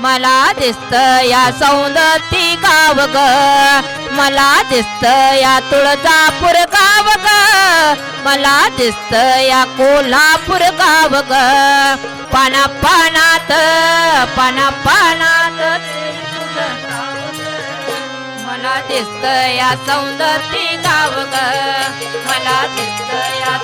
मला दिसत या सौंदती गाव ग मला दिसत या तुळजापूर गाव ग मला दिसत या कोल्हापूर गाव ग पाना पानात पाना पानात मला दिसत या सौंदती गाव ग मला दिसत या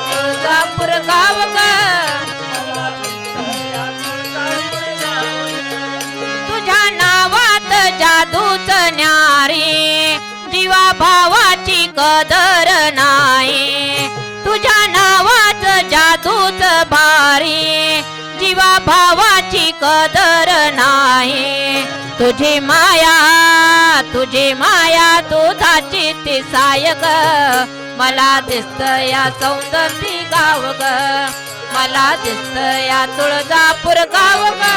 जादूच न्यारी जीवा भावाची कदर नाही. तुझ्या नावाच जादूच भारी जीवा भावाची कदर नाही. तुझी माया तुझी माया तुझा ती सायक. मला दिसत या सौंदर्य गाव ग. मला दिसत या तुळजापूर गाव ग.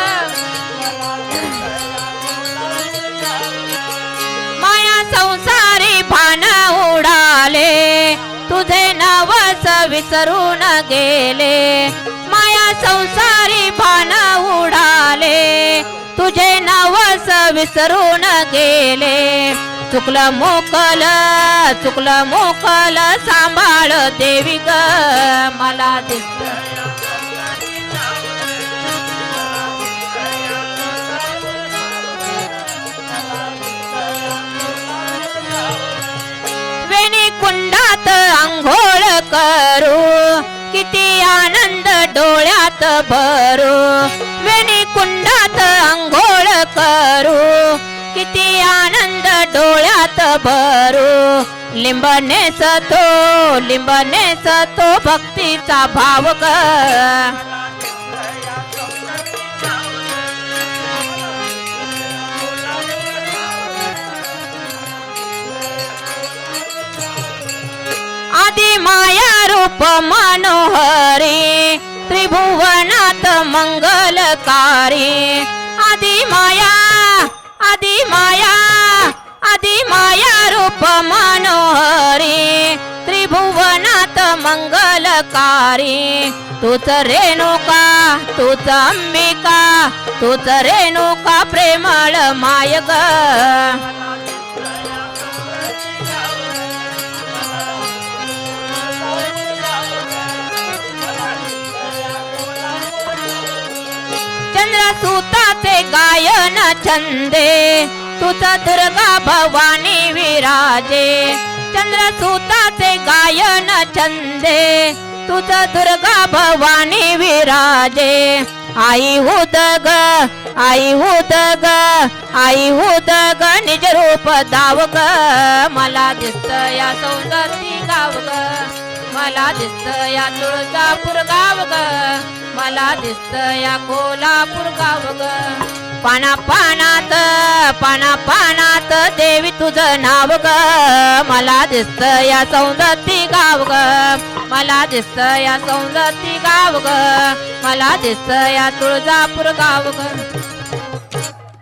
विसरून गेले. माया संसारी भान उडाले. तुझे नवस विसरून गेले. चुकलं मोकल चुकलं मोकल सांभाळ देवी ग. मला दिसत. करू. किती आनंद डोळ्यात भरू. वेणी कुंडात आंघोळ करू. किती आनंद डोळ्यात भरू. लिंबने सतो लिंबने सतो भक्तीचा भाव कर मनोहरी त्रिभुवनात मंगलकारी. आदि माया आदि माया आदि माया रूप मनोहरी त्रिभुवनात मंगलकारी. तूच रेणुका तूच अंबिका तूच रेणुका प्रेमळ माय ग सुताचे गायन छंदे तुझा दुर्गा भवानी विराजे। चंद्रसूताचे गायन छंदे तुझा दुर्गा भवानी विराजे। आई उदग आई उदग आई उदग निज रूप दावग। मला दिसत या सौंदर्य गावग मला दिसत या तुळजापूर गावग। मला दिसत या कोल्हापूर गाव ग. पाना पानात पाना पानात देवी तुझं नाव ग. मला दिसत या सौंदती गाव ग. मला दिसत या सौंदती गाव ग. मला दिसत या तुळजापूर गाव ग.